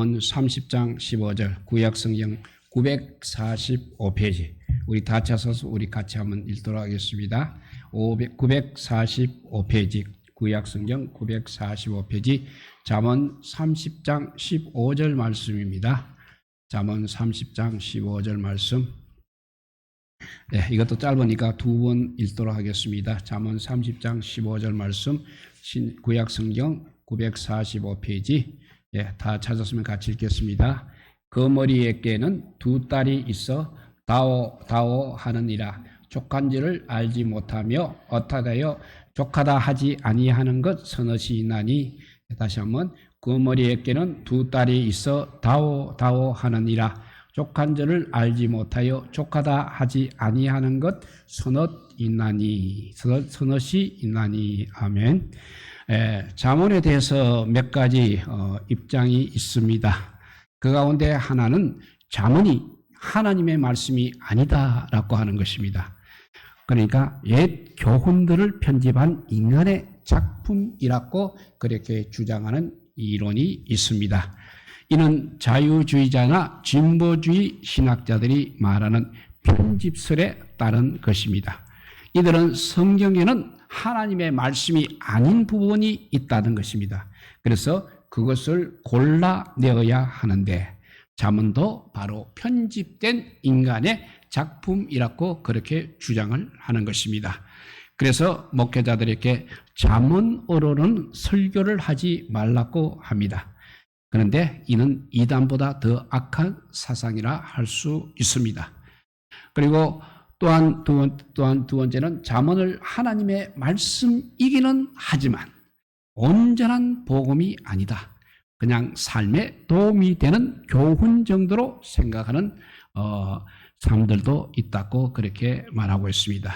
잠언 30장 15절 구약 성경 945페이지 우리 다 찾아서 우리 같이 한번 읽도록 하겠습니다. 500 945페이지 구약 성경 945페이지 잠언 30장 15절 말씀입니다. 잠언 30장 15절 말씀 네, 이것도 짧으니까 두 번 읽도록 하겠습니다. 잠언 30장 15절 말씀 신 구약 성경 945페이지 예, 다 찾았으면 같이 읽겠습니다. 그 머리에게는 두 딸이 있어 다오 다오 하느니라. 족한지를 알지 못하며 어타다여 족하다 하지 아니하는 것 서너시 있나니. 다시 한번. 그 머리에게는 두 딸이 있어 다오 다오 하느니라. 족한지를 알지 못하여 족하다 하지 아니하는 것 서넛 있나니 서넛, 서넛이 있나니. 아멘. 에, 자문에 대해서 몇 가지 어, 입장이 있습니다. 그 가운데 하나는 자문이 하나님의 말씀이 아니다라고 하는 것입니다. 그러니까 옛 교훈들을 편집한 인간의 작품이라고 그렇게 주장하는 이론이 있습니다. 이는 자유주의자나 진보주의 신학자들이 말하는 편집설에 따른 것입니다. 이들은 성경에는 하나님의 말씀이 아닌 부분이 있다는 것입니다. 그래서 그것을 골라내어야 하는데 자문도 바로 편집된 인간의 작품이라고 그렇게 주장을 하는 것입니다. 그래서 목회자들에게 자문으로는 설교를 하지 말라고 합니다. 그런데 이는 이단보다 더 악한 사상이라 할 수 있습니다. 그리고 또한 두, 번, 또한 두 번째는 자문을 하나님의 말씀이기는 하지만 온전한 복음이 아니다. 그냥 삶에 도움이 되는 교훈 정도로 생각하는 어, 사람들도 있다고 그렇게 말하고 있습니다.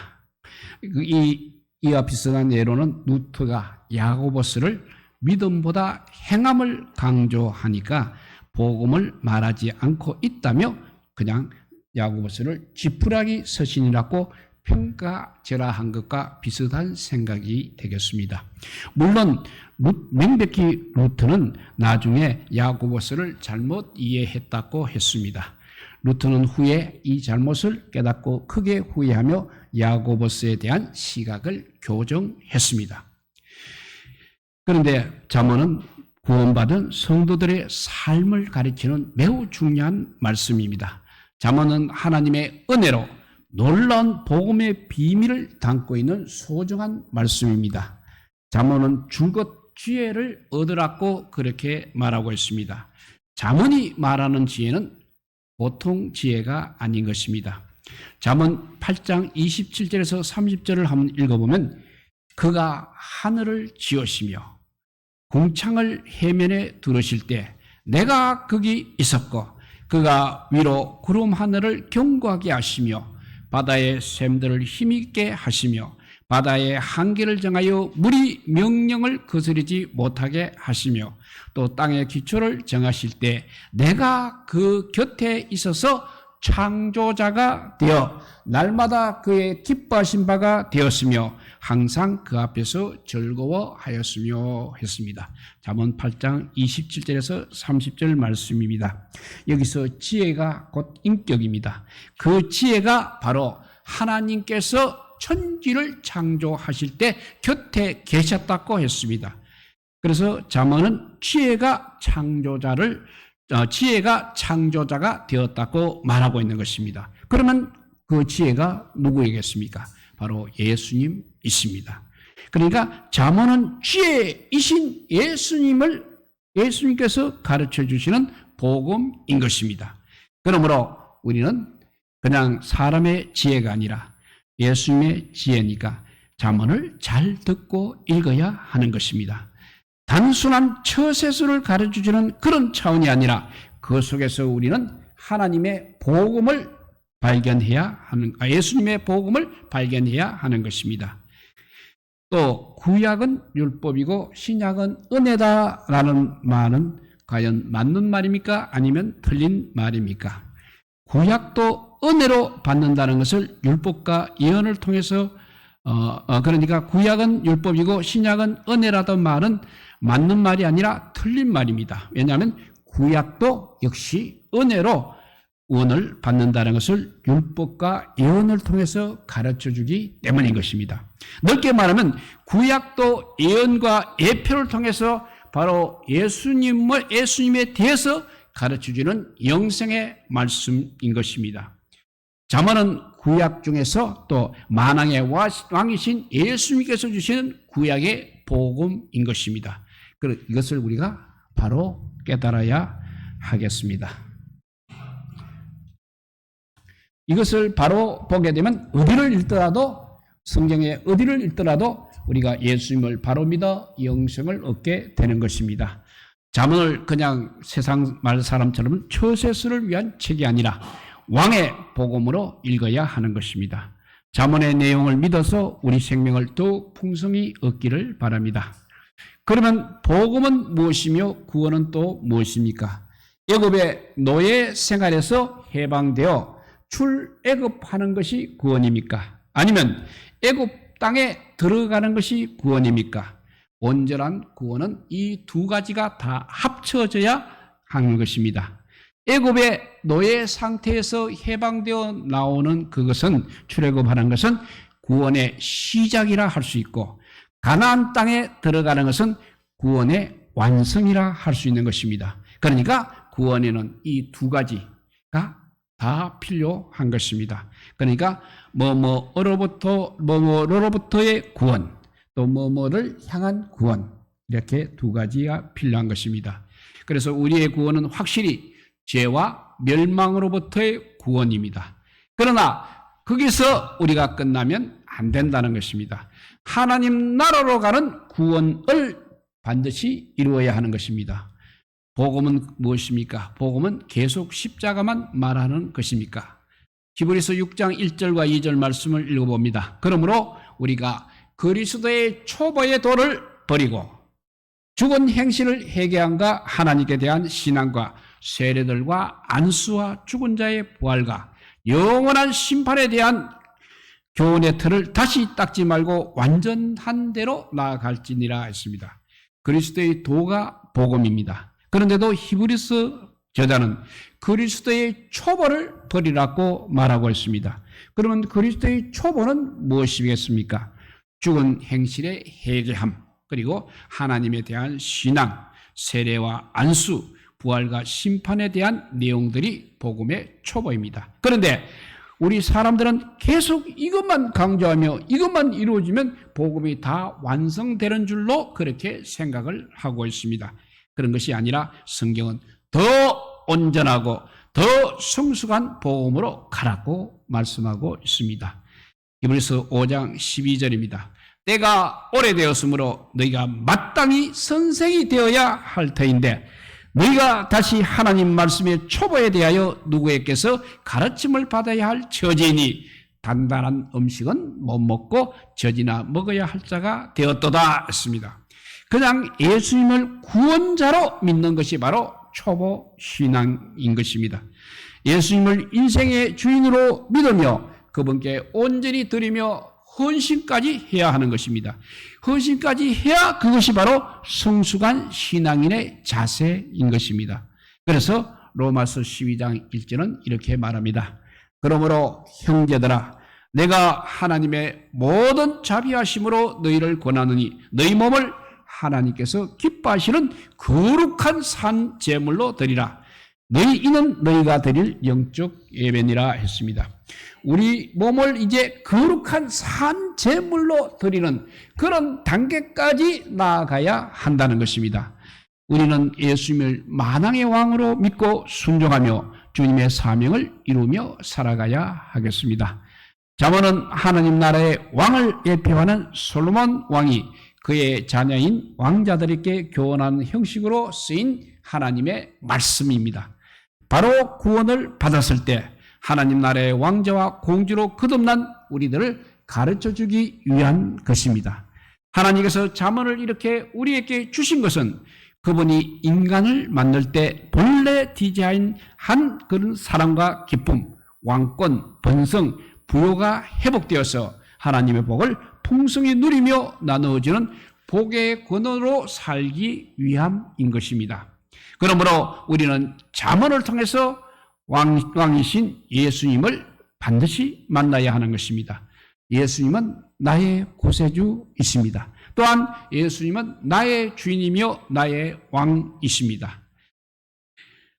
이 이와 비슷한 예로는 누트가 야고보스를 믿음보다 행함을 강조하니까 복음을 말하지 않고 있다며 그냥 야고보스를 지푸라기 서신이라고 평가절하한 것과 비슷한 생각이 되겠습니다. 물론 명백히 루트는 나중에 야고보스를 잘못 이해했다고 했습니다. 루트는 후에 이 잘못을 깨닫고 크게 후회하며 야고보스에 대한 시각을 교정했습니다. 그런데 잠언은 구원받은 성도들의 삶을 가리키는 매우 중요한 말씀입니다. 잠언은 하나님의 은혜로 놀라운 복음의 비밀을 담고 있는 소중한 말씀입니다. 잠언은 줄곧 지혜를 얻으라고 그렇게 말하고 있습니다. 잠언이 말하는 지혜는 보통 지혜가 아닌 것입니다. 잠언 8장 27절에서 30절을 한번 읽어보면 그가 하늘을 지으시며 궁창을 해면에 두르실 때 내가 거기 있었고 그가 위로 구름 하늘을 견고하게 하시며 바다의 샘들을 힘있게 하시며 바다의 한계를 정하여 물이 명령을 거스르지 못하게 하시며 또 땅의 기초를 정하실 때 내가 그 곁에 있어서 창조자가 되어 날마다 그의 기뻐하신 바가 되었으며 항상 그 앞에서 즐거워하였으며 했습니다. 잠언 8장 27절에서 30절 말씀입니다. 여기서 지혜가 곧 인격입니다. 그 지혜가 바로 하나님께서 천지를 창조하실 때 곁에 계셨다고 했습니다. 그래서 잠언은 지혜가 창조자를 어, 지혜가 창조자가 되었다고 말하고 있는 것입니다. 그러면 그 지혜가 누구이겠습니까? 바로 예수님이십니다. 그러니까 잠언은 지혜이신 예수님을 예수님께서 가르쳐 주시는 복음인 것입니다. 그러므로 우리는 그냥 사람의 지혜가 아니라 예수님의 지혜니까 잠언을 잘 듣고 읽어야 하는 것입니다. 단순한 처세수를 가르쳐주는 그런 차원이 아니라 그 속에서 우리는 하나님의 복음을 발견해야 하는, 아, 예수님의 복음을 발견해야 하는 것입니다. 또 구약은 율법이고 신약은 은혜다라는 말은 과연 맞는 말입니까? 아니면 틀린 말입니까? 구약도 은혜로 받는다는 것을 율법과 예언을 통해서 어, 어, 그러니까 구약은 율법이고 신약은 은혜라던 말은 맞는 말이 아니라 틀린 말입니다. 왜냐하면 구약도 역시 은혜로 구원을 받는다는 것을 율법과 예언을 통해서 가르쳐 주기 때문인 것입니다. 넓게 말하면 구약도 예언과 예표를 통해서 바로 예수님을 예수님에 대해서 가르쳐 주는 영생의 말씀인 것입니다. 자문은 구약 중에서 또 만왕의 왕이신 예수님께서 주시는 구약의 복음인 것입니다. 이것을 우리가 바로 깨달아야 하겠습니다. 이것을 바로 보게 되면 어디를 읽더라도 성경의 어디를 읽더라도 우리가 예수님을 바로 믿어 영생을 얻게 되는 것입니다. 자문을 그냥 세상 말 사람처럼 처세수를 위한 책이 아니라 왕의 복음으로 읽어야 하는 것입니다. 자문의 내용을 믿어서 우리 생명을 더욱 풍성히 얻기를 바랍니다. 그러면 복음은 무엇이며 구원은 또 무엇입니까? 애굽의 노예 생활에서 해방되어 출애굽하는 것이 구원입니까? 아니면 애굽 땅에 들어가는 것이 구원입니까? 온전한 구원은 이 두 가지가 다 합쳐져야 하는 것입니다. 애굽의 노예 상태에서 해방되어 나오는 그것은 출애굽하는 것은 구원의 시작이라 할 수 있고 가나안 땅에 들어가는 것은 구원의 완성이라 할 수 있는 것입니다. 그러니까 구원에는 이 두 가지가 다 필요한 것입니다. 그러니까 뭐뭐로부터 뭐뭐로부터의 구원 또 뭐뭐를 향한 구원 이렇게 두 가지가 필요한 것입니다. 그래서 우리의 구원은 확실히 죄와 멸망으로부터의 구원입니다. 그러나 거기서 우리가 끝나면 안 된다는 것입니다. 하나님 나라로 가는 구원을 반드시 이루어야 하는 것입니다. 복음은 무엇입니까? 복음은 계속 십자가만 말하는 것입니까? 히브리서 6장 1절과 2절 말씀을 읽어봅니다. 그러므로 우리가 그리스도의 초보의 도를 버리고 죽은 행실을 회개함과 하나님께 대한 신앙과 세례들과 안수와 죽은 자의 부활과 영원한 심판에 대한 교훈의 틀을 다시 닦지 말고 완전한 대로 나아갈지니라 했습니다. 그리스도의 도가 복음입니다. 그런데도 히브리스 저자는 그리스도의 초보를 버리라고 말하고 있습니다. 그러면 그리스도의 초보는 무엇이겠습니까? 죽은 행실의 해제함, 그리고 하나님에 대한 신앙, 세례와 안수, 부활과 심판에 대한 내용들이 복음의 초보입니다. 그런데 우리 사람들은 계속 이것만 강조하며 이것만 이루어지면 복음이 다 완성되는 줄로 그렇게 생각을 하고 있습니다. 그런 것이 아니라 성경은 더 온전하고 더 성숙한 복음으로 가라고 말씀하고 있습니다. 이브리서 5장 12절입니다. 때가 오래되었으므로 너희가 마땅히 선생이 되어야 할 터인데 너희가 다시 하나님 말씀의 초보에 대하여 누구에게서 가르침을 받아야 할 처지니 단단한 음식은 못 먹고 젖이나 먹어야 할 자가 되었도다 했습니다. 그냥 예수님을 구원자로 믿는 것이 바로 초보 신앙인 것입니다. 예수님을 인생의 주인으로 믿으며 그분께 온전히 드리며 헌신까지 해야 하는 것입니다. 헌신까지 해야 그것이 바로 성숙한 신앙인의 자세인 것입니다. 그래서 로마서 12장 1절은 이렇게 말합니다. 그러므로 형제들아 내가 하나님의 모든 자비하심으로 너희를 권하느니 너희 몸을 하나님께서 기뻐하시는 거룩한 산 제물로 드리라. 너희 이는 너희가 드릴 영적 예배니라 했습니다. 우리 몸을 이제 거룩한 산 제물로 드리는 그런 단계까지 나아가야 한다는 것입니다. 우리는 예수님을 만왕의 왕으로 믿고 순종하며 주님의 사명을 이루며 살아가야 하겠습니다. 자문은 하나님 나라의 왕을 예표하는 솔로몬 왕이 그의 자녀인 왕자들에게 교훈하는 형식으로 쓰인 하나님의 말씀입니다. 바로 구원을 받았을 때 하나님 나라의 왕자와 공주로 거듭난 우리들을 가르쳐 주기 위한 것입니다. 하나님께서 자문을 이렇게 우리에게 주신 것은 그분이 인간을 만들 때 본래 디자인 한 그런 사랑과 기쁨, 왕권, 번성, 부요가 회복되어서 하나님의 복을 풍성히 누리며 나누어지는 복의 권원으로 살기 위함인 것입니다. 그러므로 우리는 자문을 통해서 왕, 왕이신 예수님을 반드시 만나야 하는 것입니다. 예수님은 나의 구세주이십니다. 또한 예수님은 나의 주인이며 나의 왕이십니다.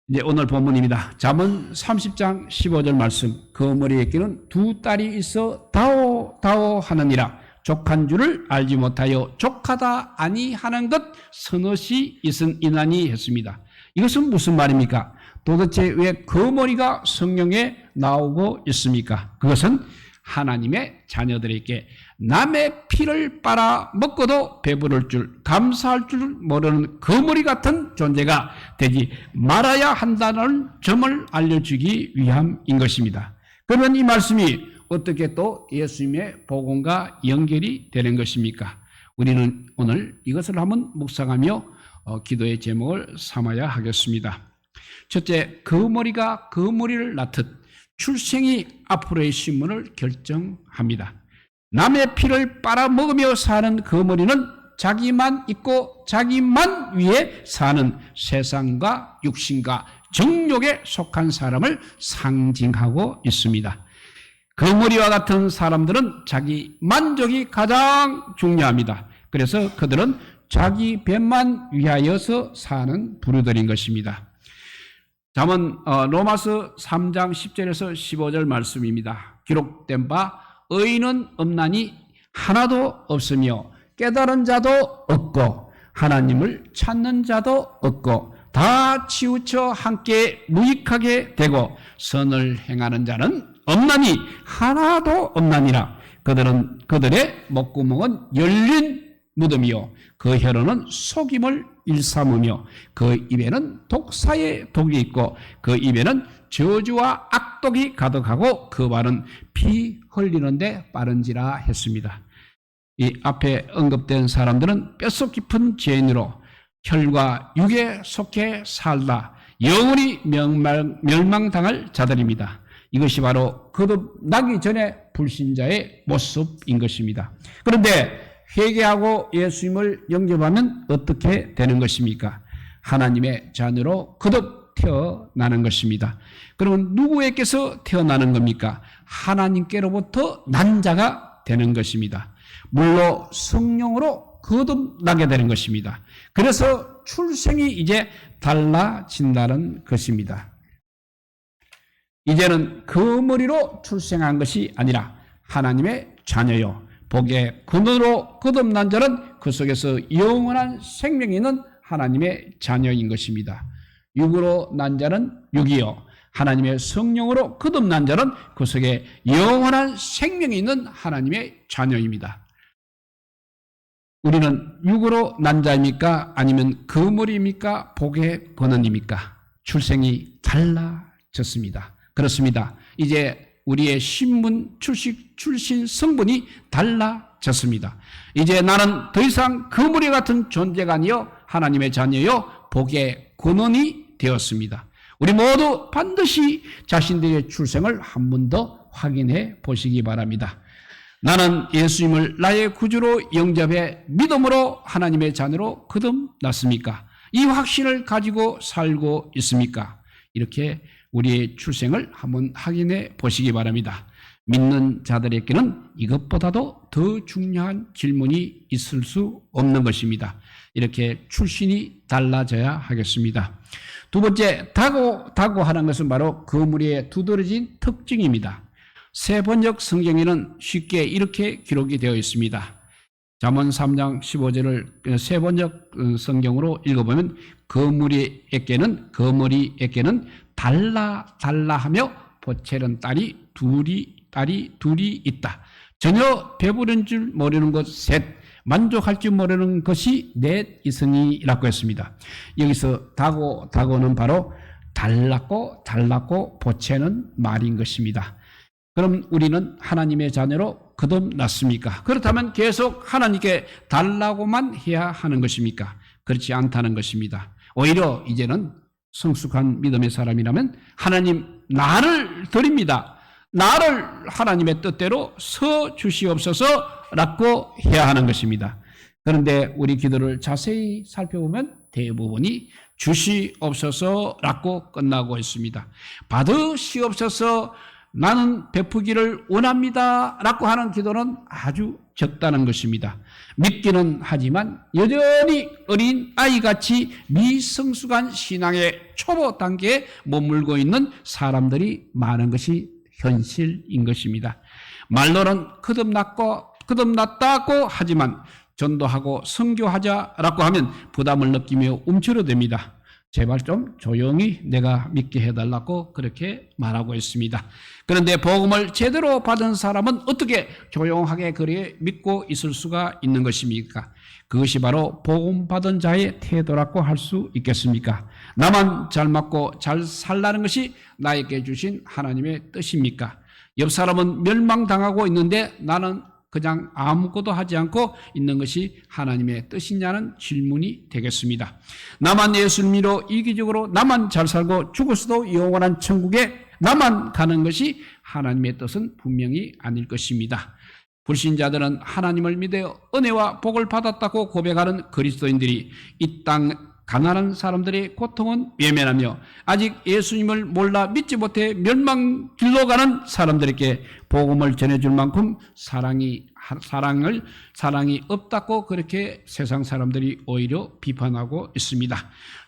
이제 오늘 본문입니다. 잠언 30장 15절 말씀. 그 머리에 끼는 두 딸이 있어 다오 다오 하느니라. 족한 줄을 알지 못하여 족하다 아니하는 것 서너시 있은 이나니 했습니다. 이것은 무슨 말입니까? 도대체 왜 그 머리가 성경에 나오고 있습니까? 그것은 하나님의 자녀들에게 남의 피를 빨아 먹고도 배부를 줄, 감사할 줄 모르는 거머리 같은 존재가 되지 말아야 한다는 점을 알려주기 위함인 것입니다. 그러면 이 말씀이 어떻게 또 예수님의 복음과 연결이 되는 것입니까? 우리는 오늘 이것을 한번 묵상하며 어, 기도의 제목을 삼아야 하겠습니다. 첫째, 그 머리가 그 머리를 낳듯 출생이 앞으로의 신문을 결정합니다. 남의 피를 빨아먹으며 사는 그 머리는 자기만 있고 자기만 위에 사는 세상과 육신과 정욕에 속한 사람을 상징하고 있습니다. 그 머리와 같은 사람들은 자기 만족이 가장 중요합니다. 그래서 그들은 자기 배만 위하여서 사는 부류들인 것입니다. 잠은 어, 로마서 3장 10절에서 15절 말씀입니다. 기록된 바 의인은 없나니 하나도 없으며 깨달은 자도 없고 하나님을 찾는 자도 없고 다 치우쳐 함께 무익하게 되고 선을 행하는 자는 없나니 하나도 없나니라. 그들은 그들의 목구멍은 열린 무덤이요 그 혀로는 속임을 일삼으며 그 입에는 독사의 독이 있고 그 입에는 저주와 악독이 가득하고 그 발은 피 흘리는데 빠른지라 했습니다. 이 앞에 언급된 사람들은 뼛속 깊은 죄인으로 혈과 육에 속해 살다 영원히 멸망, 멸망당할 자들입니다. 이것이 바로 거듭나기 전에 불신자의 모습인 것입니다. 그런데 회개하고 예수님을 영접하면 어떻게 되는 것입니까? 하나님의 자녀로 거듭 태어나는 것입니다. 그러면 누구에게서 태어나는 겁니까? 하나님께로부터 난 자가 되는 것입니다. 물로 성령으로 거듭나게 되는 것입니다. 그래서 출생이 이제 달라진다는 것입니다. 이제는 그 머리로 출생한 것이 아니라 하나님의 자녀요. 복의 근원으로 거듭난 자는 그 속에서 영원한 생명이 있는 하나님의 자녀인 것입니다. 육으로 난 자는 육이요. 하나님의 성령으로 거듭난 자는 그 속에 영원한 생명이 있는 하나님의 자녀입니다. 우리는 육으로 난 자입니까? 아니면 그물입니까? 복의 근원입니까? 출생이 달라졌습니다. 그렇습니다. 이제 우리의 신분 출식, 출신 성분이 달라졌습니다. 이제 나는 더 이상 그물이 같은 존재가 아니요 하나님의 자녀요 복의 근원이 되었습니다. 우리 모두 반드시 자신들의 출생을 한 번 더 확인해 보시기 바랍니다. 나는 예수님을 나의 구주로 영접해 믿음으로 하나님의 자녀로 거듭났습니까? 이 확신을 가지고 살고 있습니까? 이렇게 우리의 출생을 한번 확인해 보시기 바랍니다. 믿는 자들에게는 이것보다도 더 중요한 질문이 있을 수 없는 것입니다. 이렇게 출신이 달라져야 하겠습니다. 두 번째, 다고, 다고 하는 것은 바로 그물에 두드러진 특징입니다. 세 번역 성경에는 쉽게 이렇게 기록이 되어 있습니다. 잠언 3장 15절을 세 번역 성경으로 읽어보면 거물이에게는 거물이에게는 달라 달라 하며 보채는 딸이 둘이 딸이 둘이 있다. 전혀 배부른 줄 모르는 것 셋, 만족할 줄 모르는 것이 넷 있으니라고 했습니다. 여기서 다고 다고는 바로 달랐고 달랐고 보채는 말인 것입니다. 그럼 우리는 하나님의 자녀로 거듭났습니까? 그렇다면 계속 하나님께 달라고만 해야 하는 것입니까? 그렇지 않다는 것입니다. 오히려 이제는 성숙한 믿음의 사람이라면 하나님 나를 드립니다. 나를 하나님의 뜻대로 서 주시옵소서라고 해야 하는 것입니다. 그런데 우리 기도를 자세히 살펴보면 대부분이 주시옵소서라고 끝나고 있습니다. 받으시옵소서 나는 베푸기를 원합니다. 라고 하는 기도는 아주 적다는 것입니다. 믿기는 하지만 여전히 어린 아이같이 미성숙한 신앙의 초보 단계에 머물고 있는 사람들이 많은 것이 현실인 것입니다. 말로는 거듭났고, 거듭났다고 하지만 전도하고 선교하자라고 하면 부담을 느끼며 움츠러듭니다. 제발 좀 조용히 내가 믿게 해달라고 그렇게 말하고 있습니다. 그런데 복음을 제대로 받은 사람은 어떻게 조용하게 그리 믿고 있을 수가 있는 것입니까? 그것이 바로 복음 받은 자의 태도라고 할 수 있겠습니까? 나만 잘 맞고 잘 살라는 것이 나에게 주신 하나님의 뜻입니까? 옆 사람은 멸망당하고 있는데 나는 그냥 아무것도 하지 않고 있는 것이 하나님의 뜻이냐는 질문이 되겠습니다. 나만 믿어 이기적으로 나만 잘 살고 죽었어도 영원한 천국에 나만 가는 것이 하나님의 뜻은 분명히 아닐 것입니다. 불신자들은 하나님을 믿어 은혜와 복을 받았다고 고백하는 그리스도인들이 이 땅 가난한 사람들의 고통은 외면하며 아직 예수님을 몰라 믿지 못해 멸망 길로 가는 사람들에게 복음을 전해줄 만큼 사랑이 사랑을 사랑이 없다고 그렇게 세상 사람들이 오히려 비판하고 있습니다.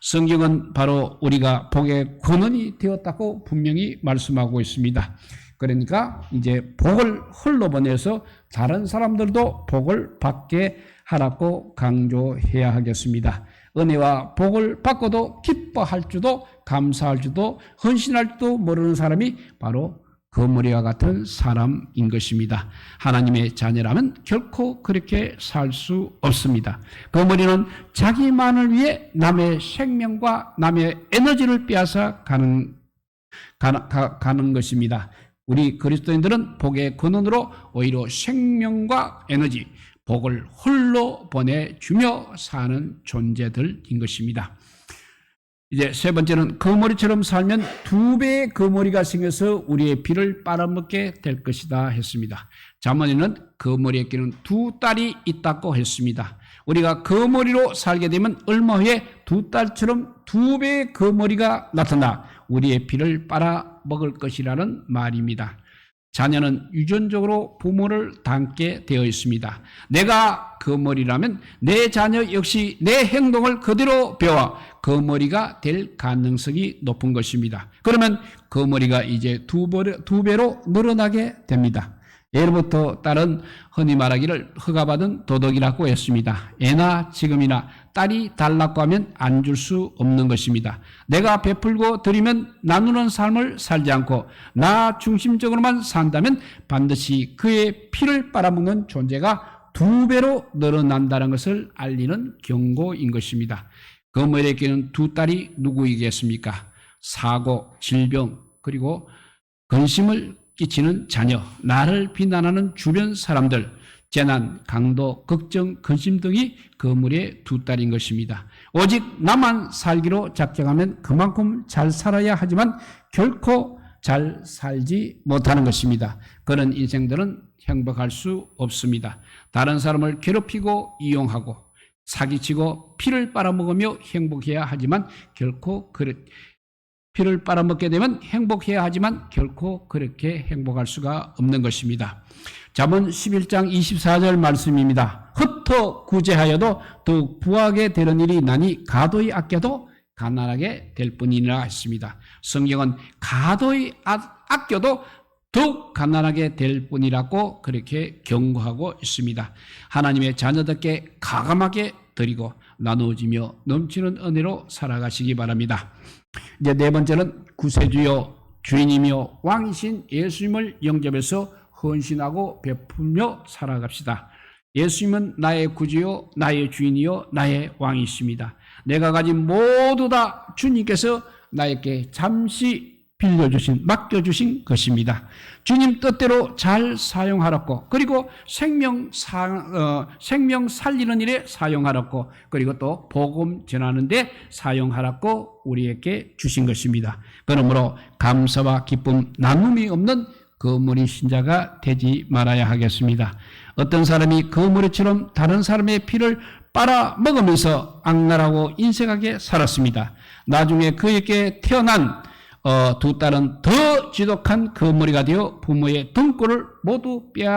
성경은 바로 우리가 복의 근원이 되었다고 분명히 말씀하고 있습니다. 그러니까 이제 복을 흘러보내서 다른 사람들도 복을 받게 하라고 강조해야 하겠습니다. 은혜와 복을 받고도 기뻐할 줄도 감사할 줄도 헌신할 줄도 모르는 사람이 바로 거머리와 같은 사람인 것입니다. 하나님의 자녀라면 결코 그렇게 살 수 없습니다. 거머리는 자기만을 위해 남의 생명과 남의 에너지를 빼앗아 가는, 가, 가, 가는 것입니다. 우리 그리스도인들은 복의 근원으로 오히려 생명과 에너지, 복을 홀로 보내주며 사는 존재들인 것입니다. 이제 세 번째는 거머리처럼 살면 두 배의 거머리가 생겨서 우리의 피를 빨아먹게 될 것이다 했습니다. 자문에는 거머리에게는 두 딸이 있다고 했습니다. 우리가 거머리로 살게 되면 얼마 후에 두 딸처럼 두 배의 거머리가 나타나 우리의 피를 빨아먹을 것이라는 말입니다. 자녀는 유전적으로 부모를 닮게 되어 있습니다. 내가 그 머리라면 내 자녀 역시 내 행동을 그대로 배워 그 머리가 될 가능성이 높은 것입니다. 그러면 그 머리가 이제 두 배로 늘어나게 됩니다. 예로부터 딸은 흔히 말하기를 허가받은 도덕이라고 했습니다. 애나 지금이나 딸이 달라고 하면 안 줄 수 없는 것입니다. 내가 베풀고 드리면 나누는 삶을 살지 않고 나 중심적으로만 산다면 반드시 그의 피를 빨아먹는 존재가 두 배로 늘어난다는 것을 알리는 경고인 것입니다. 그머리에게는 두 딸이 누구이겠습니까? 사고, 질병, 그리고 근심을 끼치는 자녀, 나를 비난하는 주변 사람들, 재난, 강도, 걱정, 근심 등이 그물의 두 딸인 것입니다. 오직 나만 살기로 작정하면 그만큼 잘 살아야 하지만 결코 잘 살지 못하는 것입니다. 그런 인생들은 행복할 수 없습니다. 다른 사람을 괴롭히고 이용하고 사기치고 피를 빨아먹으며 행복해야 하지만 결코 그렇 피를 빨아먹게 되면 행복해야 하지만 결코 그렇게 행복할 수가 없는 것입니다. 잠언 11장 24절 말씀입니다. 흩어 구제하여도 더욱 부하게 되는 일이 나니 가도히 아껴도 가난하게 될 뿐이라 했습니다. 성경은 가도히 아, 아껴도 더욱 가난하게 될 뿐이라고 그렇게 경고하고 있습니다. 하나님의 자녀들께 가감하게 드리고 나누어지며 넘치는 은혜로 살아가시기 바랍니다. 이제 네 번째는 구세주요 주인이며 왕이신 예수님을 영접해서 헌신하고 베풀며 살아갑시다. 예수님은 나의 구주요, 나의 주인이요, 나의 왕이십니다. 내가 가진 모두 다 주님께서 나에게 잠시 빌려주신, 맡겨주신 것입니다. 주님 뜻대로 잘 사용하라고, 그리고 생명, 사, 어, 생명 살리는 일에 사용하라고, 그리고 또 복음 전하는데 사용하라고 우리에게 주신 것입니다. 그러므로 감사와 기쁨, 나눔이 없는 거머리 신자가 되지 말아야 하겠습니다. 어떤 사람이 거머리처럼 다른 사람의 피를 빨아 먹으면서 악랄하고 인색하게 살았습니다. 나중에 그에게 태어난 어, 두 딸은 더 지독한 거머리가 되어 부모의 등골을 모두 빼,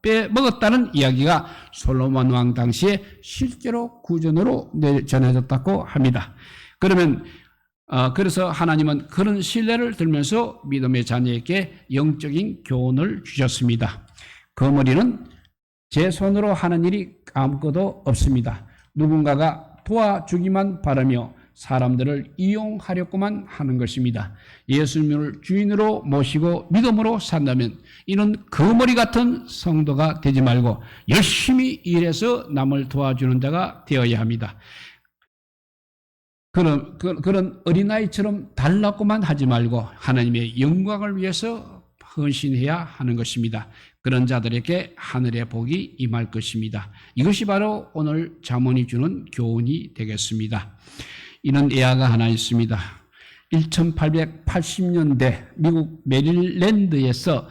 빼 먹었다는 이야기가 솔로몬 왕 당시에 실제로 구전으로 내- 전해졌다고 합니다. 그러면 어, 그래서 하나님은 그런 신뢰를 들면서 믿음의 자녀에게 영적인 교훈을 주셨습니다. 거머리는 제 손으로 하는 일이 아무것도 없습니다. 누군가가 도와주기만 바라며 사람들을 이용하려고만 하는 것입니다. 예수님을 주인으로 모시고 믿음으로 산다면 이런 거머리 같은 성도가 되지 말고 열심히 일해서 남을 도와주는 자가 되어야 합니다. 그런, 그- 그런 어린아이처럼 달라고만 하지 말고 하나님의 영광을 위해서 헌신해야 하는 것입니다. 그런 자들에게 하늘의 복이 임할 것입니다. 이것이 바로 오늘 자문이 주는 교훈이 되겠습니다. 이런 예화가 하나 있습니다. 1880년대 미국 메릴랜드에서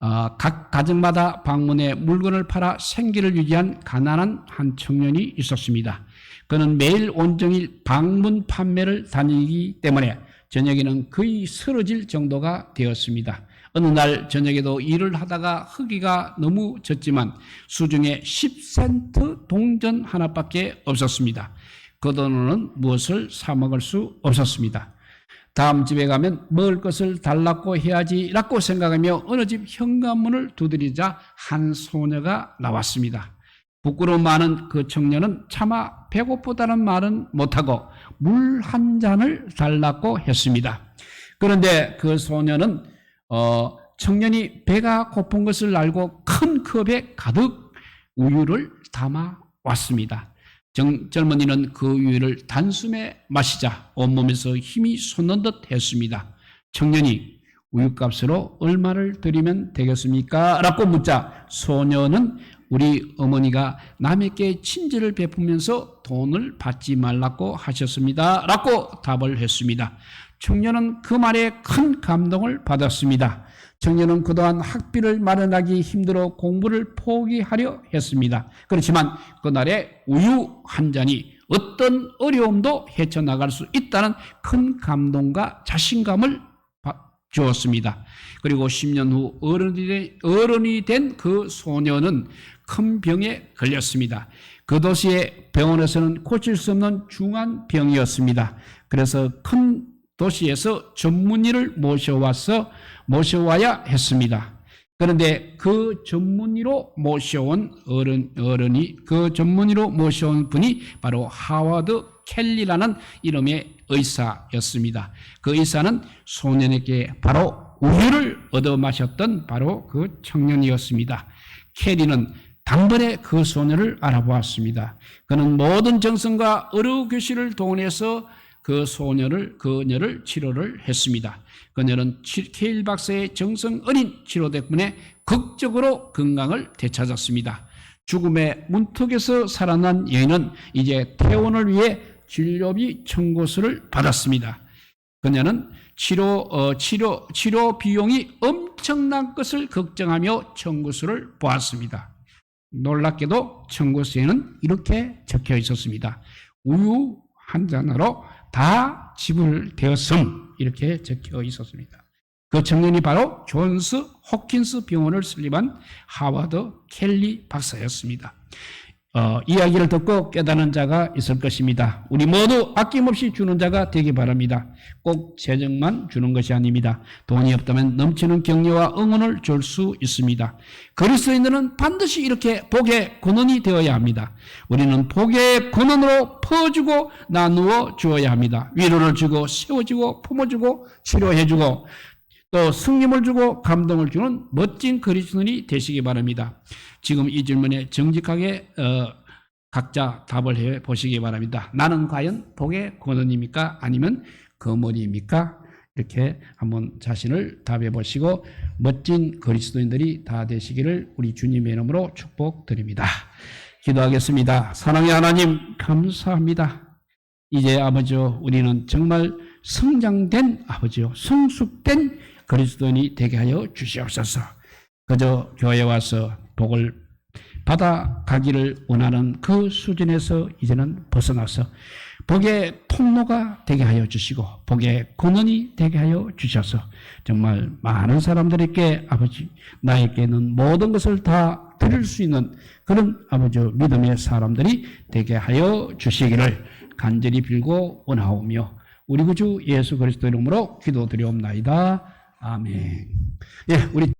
어, 각 가정마다 방문해 물건을 팔아 생계를 유지한 가난한 한 청년이 있었습니다. 그는 매일 온종일 방문 판매를 다니기 때문에 저녁에는 거의 쓰러질 정도가 되었습니다. 어느 날 저녁에도 일을 하다가 허기가 너무 졌지만 수중에 10센트 동전 하나밖에 없었습니다. 그 돈으로는 무엇을 사 먹을 수 없었습니다. 다음 집에 가면 먹을 것을 달라고 해야지라고 생각하며 어느 집 현관문을 두드리자 한 소녀가 나왔습니다. 부끄러움 많은 그 청년은 차마 배고프다는 말은 못하고 물 한 잔을 달라고 했습니다. 그런데 그 소녀는 어, 청년이 배가 고픈 것을 알고 큰 컵에 가득 우유를 담아 왔습니다. 정, 젊은이는 그 우유를 단숨에 마시자 온몸에서 힘이 솟는 듯 했습니다. 청년이 우유값으로 얼마를 드리면 되겠습니까? 라고 묻자 소녀는 우리 어머니가 남에게 친절을 베푸면서 돈을 받지 말라고 하셨습니다. 라고 답을 했습니다. 청년은 그 말에 큰 감동을 받았습니다. 청년은 그동안 학비를 마련하기 힘들어 공부를 포기하려 했습니다. 그렇지만 그날의 우유 한 잔이 어떤 어려움도 헤쳐나갈 수 있다는 큰 감동과 자신감을 주었습니다. 그리고 10년 후 어른이 된 그 소녀는 큰 병에 걸렸습니다. 그 도시의 병원에서는 고칠 수 없는 중한 병이었습니다. 그래서 큰 도시에서 전문의를 모셔와서 모셔와야 했습니다. 그런데 그 전문의로 모셔온 어른, 어른이, 그 전문의로 모셔온 분이 바로 하와드 켈리라는 이름의 의사였습니다. 그 의사는 소년에게 바로 우유를 얻어 마셨던 바로 그 청년이었습니다. 켈리는 단번에 그 소년을 알아보았습니다. 그는 모든 정성과 의료 교실을 동원해서 그 소녀를 그녀를 치료를 했습니다. 그녀는 케일 박사의 정성 어린 치료 덕분에 극적으로 건강을 되찾았습니다. 죽음의 문턱에서 살아난 여인은 이제 퇴원을 위해 진료비 청구서를 받았습니다. 그녀는 치료 어, 치료 치료 비용이 엄청난 것을 걱정하며 청구서를 보았습니다. 놀랍게도 청구서에는 이렇게 적혀 있었습니다. 우유 한 잔으로 다 지불되었음 이렇게 적혀 있었습니다. 그 청년이 바로 존스 호킨스 병원을 설립한 하와드 켈리 박사였습니다. 어, 이야기를 듣고 깨닫는 자가 있을 것입니다. 우리 모두 아낌없이 주는 자가 되기 바랍니다. 꼭 재정만 주는 것이 아닙니다. 돈이 없다면 넘치는 격려와 응원을 줄 수 있습니다. 그리스도인들은 반드시 이렇게 복의 근원이 되어야 합니다. 우리는 복의 근원으로 퍼주고 나누어 주어야 합니다. 위로를 주고 세워주고 품어주고 치료해주고 또 승림을 주고 감동을 주는 멋진 그리스도인이 되시기 바랍니다. 지금 이 질문에 정직하게 어, 각자 답을 해 보시기 바랍니다. 나는 과연 복의 권원입니까? 아니면 거머리입니까? 이렇게 한번 자신을 답해 보시고 멋진 그리스도인들이 다 되시기를 우리 주님의 이름으로 축복드립니다. 기도하겠습니다. 사랑의 하나님 감사합니다. 이제 아버지요 우리는 정말 성장된 아버지요 성숙된 그리스도인이 되게 하여 주시옵소서. 그저 교회 와서 복을 받아가기를 원하는 그 수준에서 이제는 벗어나서 복의 통로가 되게 하여 주시고 복의 근원이 되게 하여 주셔서 정말 많은 사람들에게 아버지 나에게는 모든 것을 다 드릴 수 있는 그런 아버지 믿음의 사람들이 되게 하여 주시기를 간절히 빌고 원하오며 우리 구주 예수 그리스도 이름으로 기도드리옵나이다. 아멘. 예, 우리